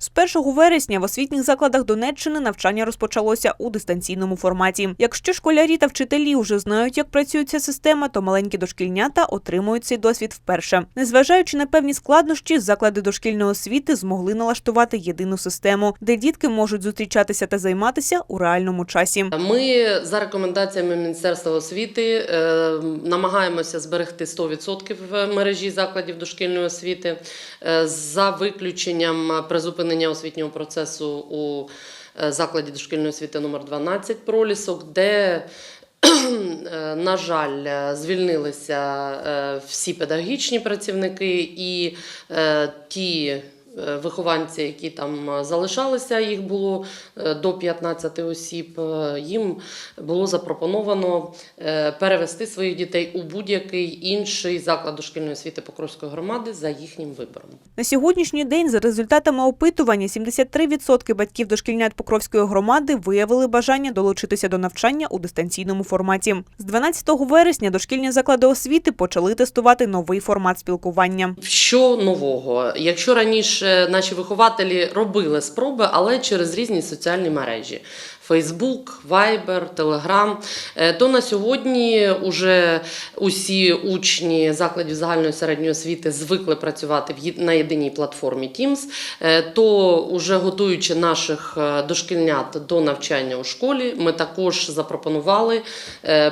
З 1 вересня в освітніх закладах Донеччини навчання розпочалося у дистанційному форматі. Якщо школярі та вчителі вже знають, як працює ця система, то маленькі дошкільнята отримують цей досвід вперше. Незважаючи на певні складнощі, заклади дошкільної освіти змогли налаштувати єдину систему, де дітки можуть зустрічатися та займатися у реальному часі. Ми за рекомендаціями Міністерства освіти е, намагаємося зберегти 100% в мережі закладів дошкільної освіти е, за виключенням призупинення освітнього процесу у е, закладі дошкільної освіти номер 12 пролісок, де е, на жаль, е, звільнилися всі педагогічні працівники і ті вихованці, які там е, залишалися, їх було е, до 15 осіб. е, Їм було запропоновано е, перевести своїх дітей у будь-який інший заклад дошкільної освіти Покровської громади за їхнім вибором. На сьогоднішній день, за результатами опитування, 73% батьків дошкільнят Покровської громади виявили бажання долучитися до навчання у дистанційному форматі. З 12 вересня дошкільні заклади освіти почали тестувати новий формат спілкування. Що нового? Якщо раніше наші вихователі робили спроби, але через різні соціальні мережі. Facebook, Viber, Telegram, е, то на сьогодні уже усі учні закладів загальної середньої освіти звикли працювати на єдиній платформі Teams, е, то уже готуючи наших е, дошкільнят до навчання у школі, ми також запропонували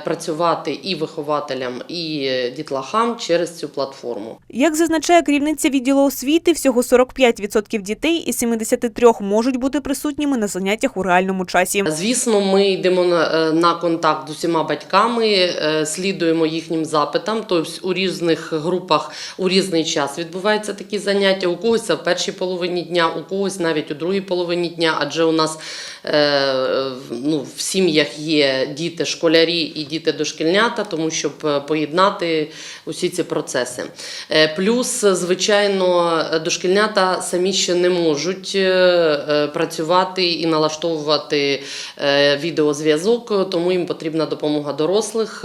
працювати і вихователям, і дітлахам через цю платформу. Як зазначає керівниця відділу освіти, всього 45% дітей із 73 можуть бути присутніми на заняттях у реальному часі. Звісно, ми йдемо на, е, контакт з усіма батьками, е, слідуємо їхнім запитам. Тобто у різних групах у різний час відбуваються такі заняття. У когось в першій половині дня, у когось навіть у другій половині дня, адже у нас е, ну, в сім'ях є діти школярі і діти дошкільнята, тому щоб поєднати усі ці процеси. Плюс, звичайно, дошкільнята самі ще не можуть е, е, працювати і налаштовувати е, відеозв'язок, тому їм потрібна допомога дорослих.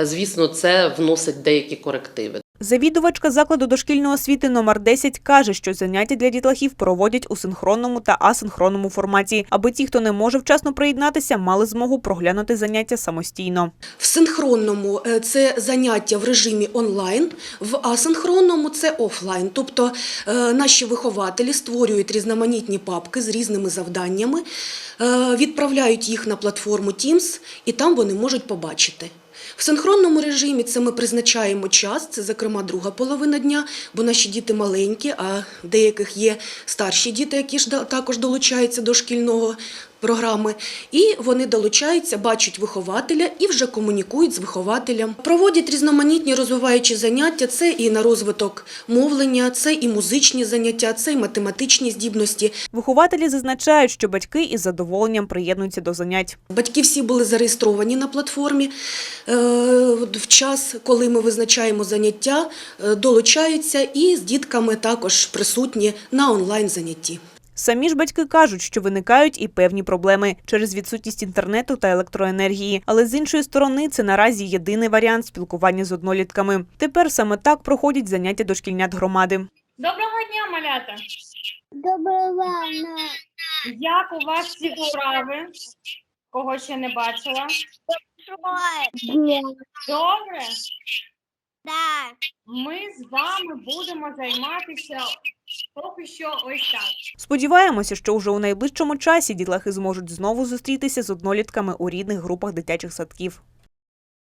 Звісно, це вносить деякі корективи. Завідувачка закладу дошкільної освіти номер 10 каже, що заняття для дітлахів проводять у синхронному та асинхронному форматі, аби ті, хто не може вчасно приєднатися, мали змогу проглянути заняття самостійно. В синхронному е, це заняття в режимі онлайн, в асинхронному це офлайн. Тобто е, наші вихователі створюють різноманітні папки з різними завданнями, е, відправляють їх на платформу Teams, і там вони можуть побачити. В синхронному режимі це ми призначаємо час, це, зокрема, друга половина дня, бо наші діти маленькі, а деяких є старші діти, які ж також долучаються до шкільного програми. І вони долучаються, бачать вихователя і вже комунікують з вихователем. Проводять різноманітні розвиваючі заняття. Це і на розвиток мовлення, це і музичні заняття, це і математичні здібності. Вихователі зазначають, що батьки із задоволенням приєднуються до занять. Батьки всі були зареєстровані на платформі. Е, В час, коли ми визначаємо заняття, е, долучаються і з дітками також присутні на онлайн занятті. Самі ж батьки кажуть, що виникають і певні проблеми через відсутність інтернету та електроенергії. Але з іншої сторони, це наразі єдиний варіант спілкування з однолітками. Тепер саме так проходять заняття дошкільнят громади. Доброго дня, малята! Доброго рана. Як у вас всі справи? Кого ще не бачила? Добре, Да. ми з вами будемо займатися поки що ось так. Сподіваємося, що уже у найближчому часі дітлахи зможуть знову зустрітися з однолітками у рідних групах дитячих садків.